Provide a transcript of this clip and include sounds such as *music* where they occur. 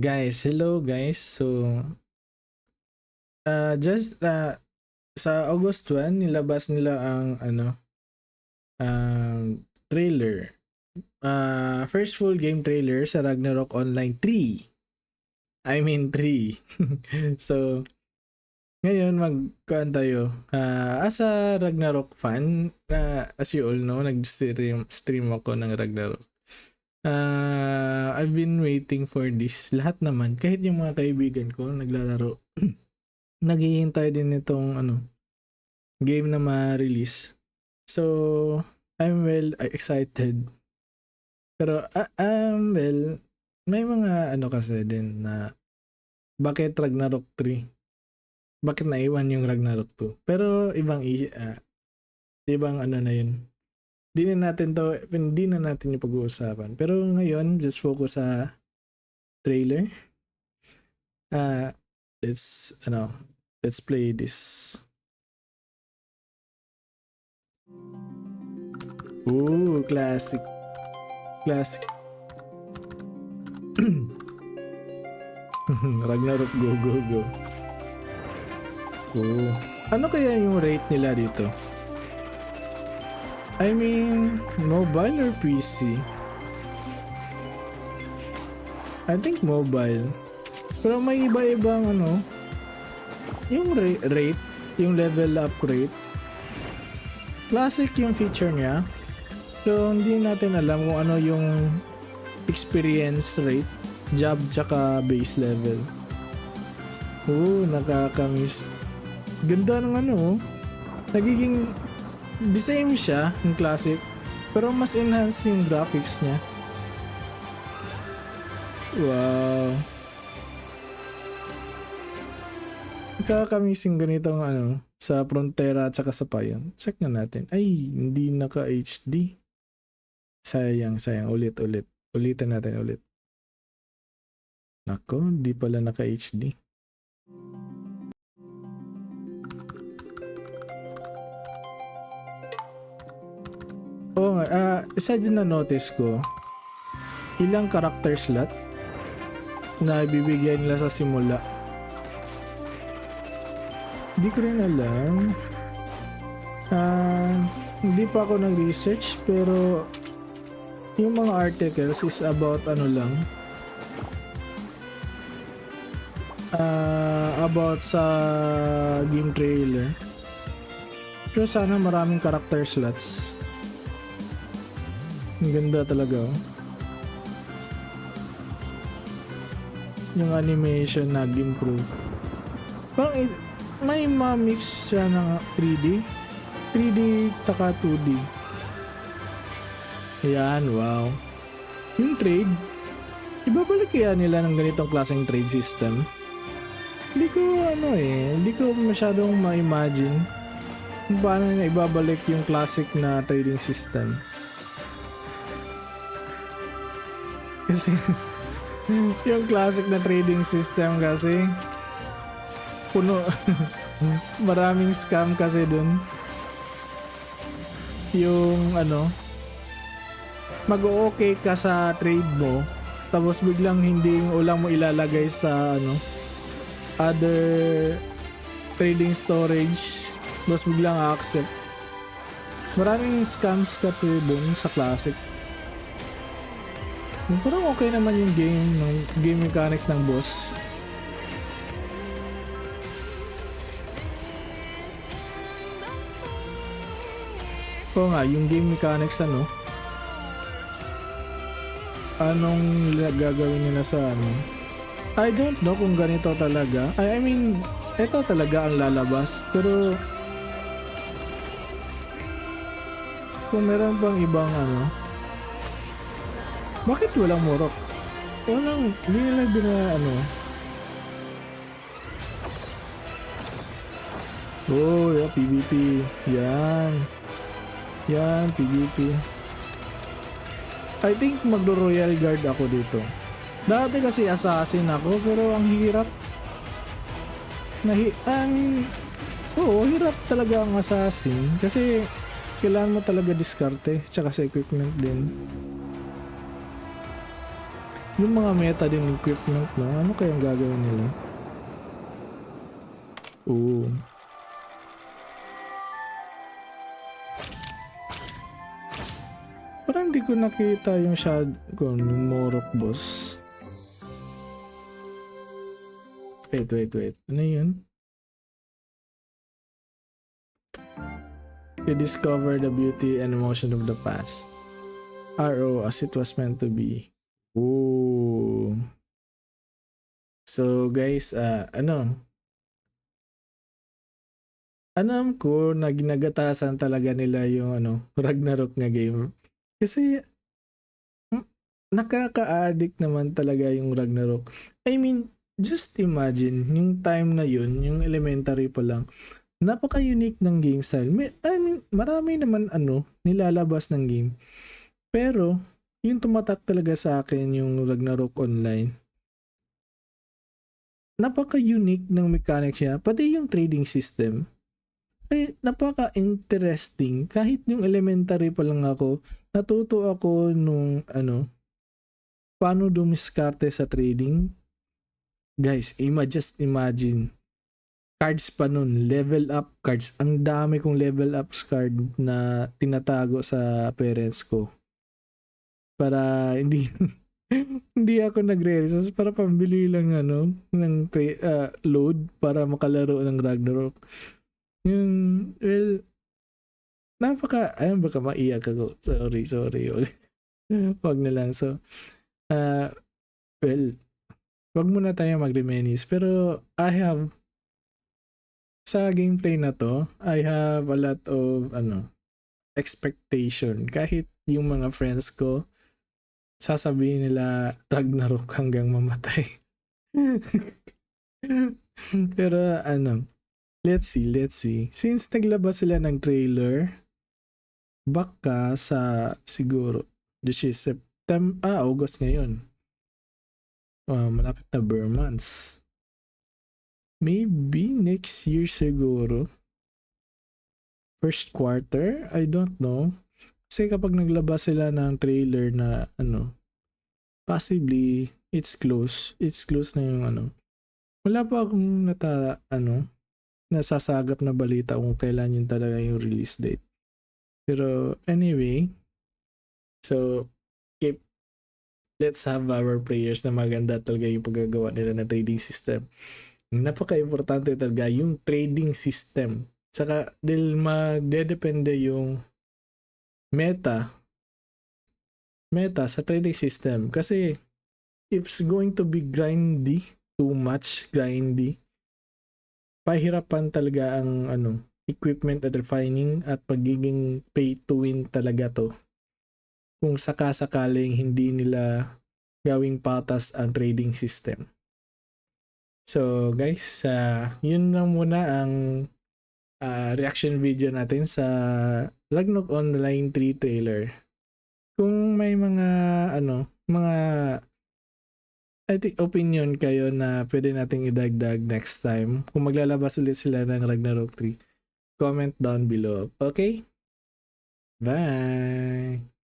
Guys, hello guys. So, uh, just uh, sa August 1, nilabas nila ang ano, um, trailer. Uh, first full game trailer sa Ragnarok Online 3. I mean 3. *laughs* so, ngayon magkuhan tayo. Uh, as a Ragnarok fan, uh, as you all know, nag-stream stream ako ng Ragnarok. Uh, I've been waiting for this. Lahat naman, kahit yung mga kaibigan ko naglalaro, *clears throat* naghihintay din itong ano, game na ma-release. So, I'm well excited. Pero, uh, um, well, may mga ano kasi din na bakit Ragnarok 3? Bakit naiwan yung Ragnarok 2? Pero ibang uh, ibang ano na yun di na natin to, hindi na natin yung pag-uusapan. Pero ngayon, just focus sa trailer. Uh, let's, ano, let's play this. Ooh, classic. Classic. *clears throat* Ragnarok go go go. Ooh. Ano kaya yung rate nila dito? I mean, mobile or PC? I think mobile. Pero may iba-ibang ano, yung ra- rate, yung level up rate. Classic yung feature niya. So, hindi natin alam kung ano yung experience rate, job tsaka base level. Oo, nakakamiss. Ganda ng ano, oh. nagiging the same siya, yung classic. Pero mas enhance yung graphics niya. Wow. Kakamising ganitong ano, sa Frontera at saka sa Payon. Check na natin. Ay, hindi naka HD. Sayang, sayang. Ulit, ulit. Ulitin natin ulit. Nako, hindi pala naka Oo nga, uh, isa din na notice ko, ilang character slot na ibibigay nila sa simula. Hindi ko rin alam. Uh, hindi pa ako nag-research pero yung mga articles is about ano lang uh, about sa game trailer pero sana maraming character slots ang ganda talaga oh. Yung animation nag-improve. Parang eh, may ma-mix siya ng 3D. 3D taka 2D. Ayan, wow. Yung trade, ibabalik kaya nila ng ganitong klaseng trade system? Hindi ko ano eh, hindi ko masyadong ma-imagine kung paano na ibabalik yung classic na trading system. Kasi yung classic na trading system kasi puno. *laughs* Maraming scam kasi dun. Yung ano mag-okay ka sa trade mo tapos biglang hindi yung ulang mo ilalagay sa ano other trading storage tapos biglang accept maraming scams kasi dun sa classic Parang okay naman yung game, ng game mechanics ng boss. Oo nga, yung game mechanics ano, anong gagawin nila sa ano? I don't know kung ganito talaga. I, I mean, ito talaga ang lalabas. Pero, kung meron pang ibang ano, bakit walang morok? Walang, hindi nila bina, ano. Oh, yeah, PvP. Yan. Yan, PvP. I think magdo-royal guard ako dito. Dati kasi assassin ako, pero ang hirap. Nahi, ang, oo, hirap talaga ang assassin. Kasi, kailangan mo talaga diskarte, tsaka sa equipment din. Yung mga meta din equipment, no? Ano kayang gagawin nila? Oo. Parang hindi ko nakita yung shotgun, yung Morok boss. Wait, wait, wait. Ano yun? You discover the beauty and emotion of the past. RO as it was meant to be. Ooh. So guys, ah ano? Alam ko na ginagatasan talaga nila yung ano, *laughs* Ragnarok nga game. Kasi nakaka-addict naman talaga yung Ragnarok. I mean, just imagine yung time na yun, yung elementary pa lang. Napaka-unique ng game style. May, I mean, marami naman ano, nilalabas ng game. Pero, yung tumatak talaga sa akin yung Ragnarok Online. Napaka-unique ng mechanics niya. Pati yung trading system. Ay, napaka-interesting. Kahit yung elementary pa lang ako, natuto ako nung ano, paano dumiskarte sa trading. Guys, ima just imagine. Cards pa nun, level up cards. Ang dami kong level ups card na tinatago sa parents ko. Para hindi *laughs* *laughs* hindi ako nagre-resource para pambili lang ano ng tra- ah, load para makalaro ng Ragnarok. Yung well napaka ayun baka maiyak ako. Sorry, sorry. *laughs* Wag na lang. So uh, well wag muna tayo mag-reminisce pero I have sa gameplay na to, I have a lot of ano expectation kahit yung mga friends ko sasabihin nila Ragnarok hanggang mamatay. *laughs* Pero ano, let's see, let's see. Since naglabas sila ng trailer, baka sa siguro, this is September, ah, August ngayon. Ah, malapit na bare months. Maybe next year siguro. First quarter? I don't know. Kasi kapag naglabas sila ng trailer na ano, possibly it's close. It's close na yung ano. Wala pa akong nata, ano, nasasagap na balita kung kailan yun talaga yung release date. Pero anyway, so keep let's have our prayers na maganda talaga yung paggagawa nila ng trading system. Napaka-importante talaga yung trading system. Saka dahil magdedepende yung meta meta sa trading system. Kasi it's going to be grindy too much grindy. Pahirapan talaga ang ano equipment at refining at pagiging pay to win talaga to. Kung sakasakaling hindi nila gawing patas ang trading system. So guys uh, yun lang muna ang uh, reaction video natin sa Ragnarok Online 3 trailer. Kung may mga ano, mga I think opinion kayo na pwede nating idagdag next time kung maglalabas ulit sila ng Ragnarok 3, comment down below. Okay? Bye!